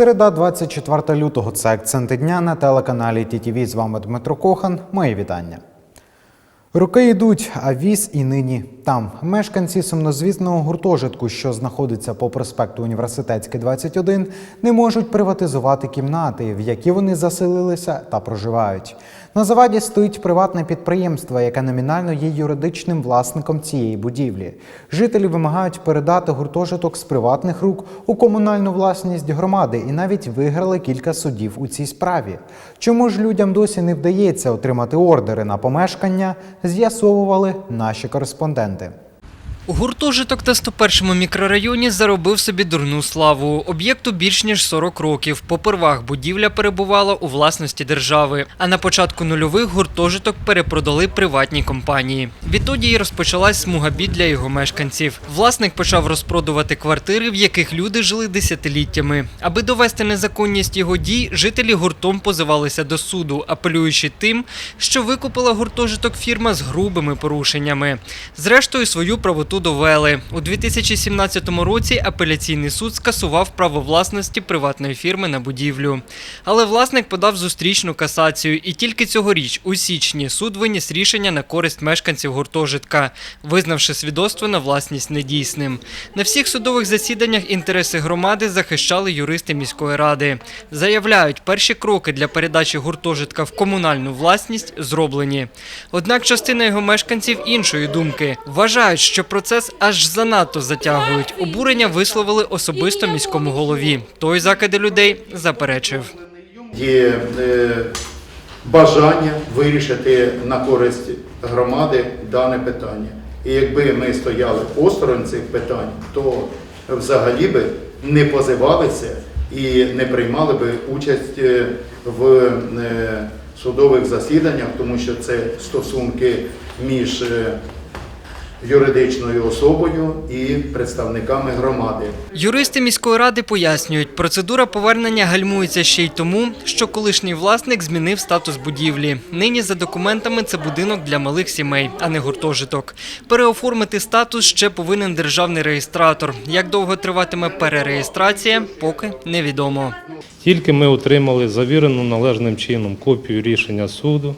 Середа, 24 лютого. Це акценти дня на телеканалі ТІТІВІ. З вами Дмитро Кохан. Мої вітання. Роки йдуть, а віз і нині там. Мешканці сумнозвісного гуртожитку, що знаходиться по проспекту Університетський 21, не можуть приватизувати кімнати, в які вони заселилися та проживають. На заваді стоїть приватне підприємство, яке номінально є юридичним власником цієї будівлі. Жителі вимагають передати гуртожиток з приватних рук у комунальну власність громади і навіть виграли кілька судів у цій справі. Чому ж людям досі не вдається отримати ордери на помешкання, з'ясовували наші кореспонденти. Гуртожиток та 101-му мікрорайоні заробив собі дурну славу. Об'єкту більш ніж 40 років. Попервах будівля перебувала у власності держави. А на початку нульових гуртожиток перепродали приватній компанії. Відтоді й розпочалась смуга бід для його мешканців. Власник почав розпродувати квартири, в яких люди жили десятиліттями. Аби довести незаконність його дій, жителі гуртом позивалися до суду, апелюючи тим, що викупила гуртожиток фірма з грубими порушеннями. Зрештою, свою правоту довели. У 2017 році апеляційний суд скасував право власності приватної фірми на будівлю. Але власник подав зустрічну касацію, і тільки цьогоріч, у січні, суд виніс рішення на користь мешканців гуртожитка, визнавши свідоцтво на власність недійсним. На всіх судових засіданнях інтереси громади захищали юристи міської ради. Заявляють, перші кроки для передачі гуртожитка в комунальну власність зроблені. Однак частина його мешканців іншої думки вважають, що процес аж занадто затягують. Обурення висловили особисто міському голові. Той закиди людей заперечив. є е, бажання вирішити на користь громади дане питання. І якби ми стояли осторонь цих питань, то взагалі би не позивалися і не приймали би участь е, в е, судових засіданнях, тому що це стосунки між е, юридичною особою і представниками громади. Юристи міської ради пояснюють, процедура повернення гальмується ще й тому, що колишній власник змінив статус будівлі. Нині за документами це будинок для малих сімей, а не гуртожиток. Переоформити статус ще повинен державний реєстратор. Як довго триватиме перереєстрація, поки невідомо. Тільки ми отримали завірену належним чином копію рішення суду.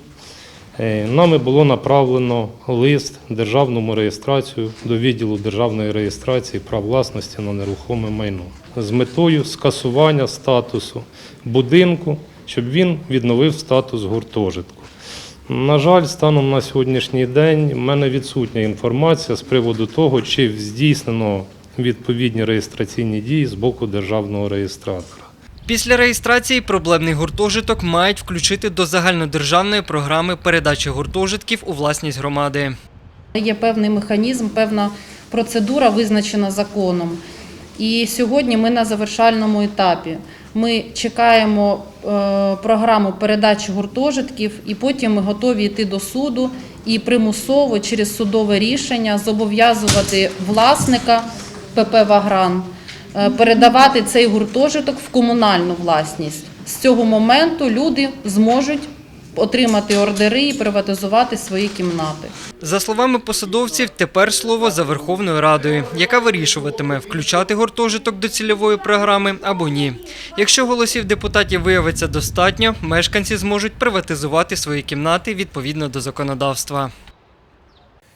Е, Нами було направлено лист державному реєстрацію до відділу державної реєстрації прав власності на нерухоме майно з метою скасування статусу будинку, щоб він відновив статус гуртожитку. На жаль, станом на сьогоднішній день в мене відсутня інформація з приводу того, чи здійснено відповідні реєстраційні дії з боку державного реєстратора. Після реєстрації проблемний гуртожиток мають включити до загальнодержавної програми передачі гуртожитків у власність громади. Є певний механізм, певна процедура визначена законом. І сьогодні ми на завершальному етапі. Ми чекаємо е, програму передачі гуртожитків, і потім ми готові йти до суду і примусово через судове рішення зобов'язувати власника ПП Вагран передавати цей гуртожиток в комунальну власність. З цього моменту люди зможуть отримати ордери і приватизувати свої кімнати. За словами посадовців, тепер слово за Верховною Радою, яка вирішуватиме, включати гуртожиток до цільової програми або ні. Якщо голосів депутатів виявиться достатньо, мешканці зможуть приватизувати свої кімнати відповідно до законодавства.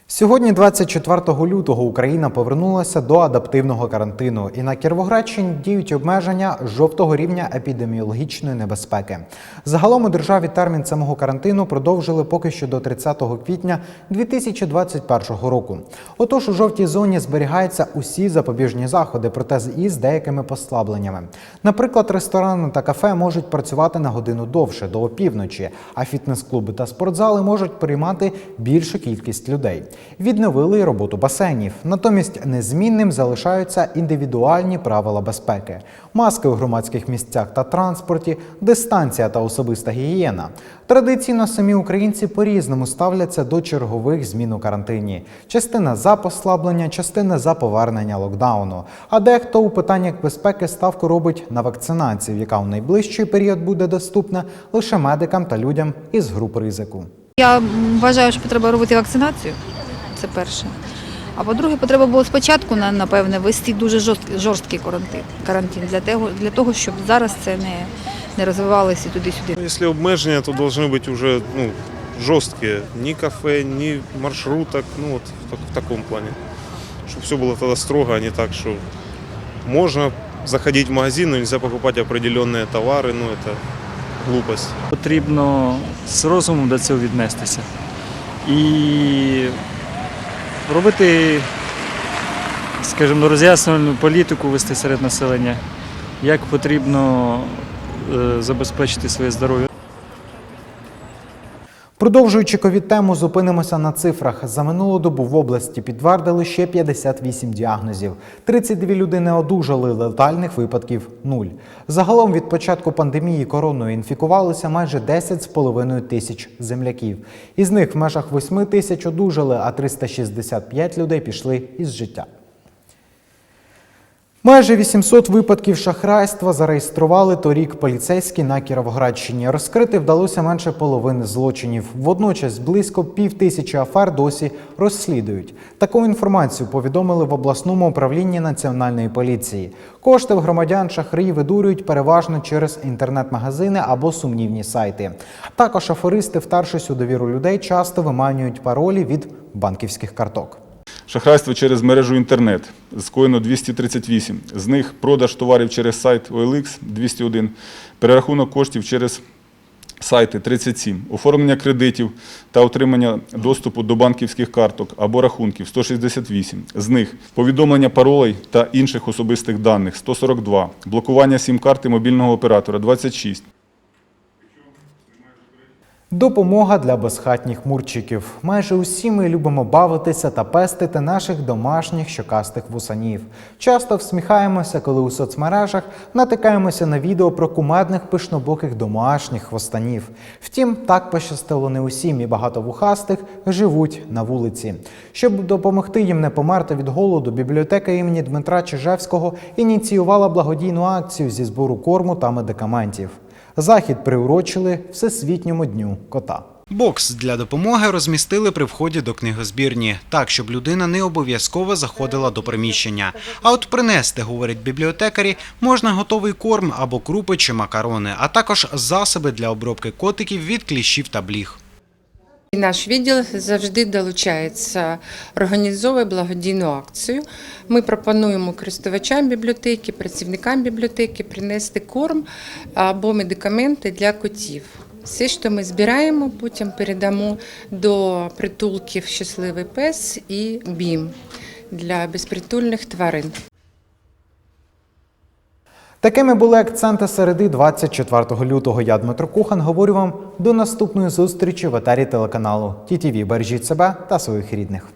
Сьогодні, 24 лютого, Україна повернулася до адаптивного карантину, і на Кіровоградщині діють обмеження жовтого рівня епідеміологічної небезпеки. Загалом у державі термін самого карантину продовжили поки що до 30 квітня 2021 року. Отож, у жовтій зоні зберігаються усі запобіжні заходи, проте з із деякими послабленнями. Наприклад, ресторани та кафе можуть працювати на годину довше до опівночі, а фітнес-клуби та спортзали можуть приймати більшу кількість людей. Відновили роботу басейнів. Натомість незмінним залишаються індивідуальні правила безпеки: маски у громадських місцях та транспорті, дистанція та особиста гігієна. Традиційно самі українці по-різному ставляться до чергових змін у карантині. Частина за послаблення, частина за повернення локдауну. А дехто у питаннях безпеки ставку робить на вакцинацію, яка у найближчий період буде доступна лише медикам та людям із груп ризику. Я вважаю, що треба робити вакцинацію. Це перше. А по-друге, потреба було спочатку, на- напевне, вести дуже жорсткий, жорсткий карантин, карантин для, того, для того, щоб зараз це не, не розвивалося туди-сюди. Ну, Если обмеження, то должны быть уже ну, жесткие. Ни кафе, ни маршруток, ну вот в, так- в таком плане. Чтобы все было тогда строго, а не так, что можно заходить в магазин, но нельзя покупать определенные товары, ну это глупость. Потрібно з розумом до цього віднестися. І робити, скажімо, роз'яснювальну політику вести серед населення, як потрібно е, забезпечити своє здоров'я. Продовжуючи ковід тему, зупинимося на цифрах. За минулу добу в області підтвердили ще 58 діагнозів. 32 людини одужали, летальних випадків нуль. Загалом від початку пандемії короною інфікувалися майже 10,5 тисяч земляків. Із них в межах 8 тисяч одужали, а 365 людей пішли із життя. Майже 800 випадків шахрайства зареєстрували торік поліцейські на Кіровоградщині. Розкрити вдалося менше половини злочинів. Водночас близько пів тисячі афер досі розслідують. Таку інформацію повідомили в обласному управлінні національної поліції. Кошти в громадян шахраї видурюють переважно через інтернет-магазини або сумнівні сайти. Також аферисти, втершись у довіру людей, часто виманюють паролі від банківських карток. Шахрайство через мережу інтернет скоєно 238. З них продаж товарів через сайт OLX 201, перерахунок коштів через сайти 37, оформлення кредитів та отримання доступу до банківських карток або рахунків 168. З них повідомлення паролей та інших особистих даних 142, блокування сім-карти мобільного оператора 26. Допомога для безхатніх мурчиків. Майже усі ми любимо бавитися та пестити наших домашніх щокастих вусанів. Часто всміхаємося, коли у соцмережах натикаємося на відео про кумедних пишнобоких домашніх хвостанів. Втім, так пощастило не усім, і багато вухастих живуть на вулиці. Щоб допомогти їм не померти від голоду, бібліотека імені Дмитра Чижевського ініціювала благодійну акцію зі збору корму та медикаментів. Захід приурочили Всесвітньому дню кота. Бокс для допомоги розмістили при вході до книгозбірні, так щоб людина не обов'язково заходила до приміщення. А от принести, говорять бібліотекарі, можна готовий корм або крупи чи макарони, а також засоби для обробки котиків від кліщів та бліг. Наш відділ завжди долучається, організовує благодійну акцію. Ми пропонуємо користувачам бібліотеки, працівникам бібліотеки принести корм або медикаменти для котів. Все, що ми збираємо, потім передамо до притулків Щасливий пес і БІМ для безпритульних тварин. Такими були акценти середи 24 лютого. Я Дмитро Кухан говорю вам до наступної зустрічі в етері телеканалу ТІТІВІ. Бережіть себе та своїх рідних.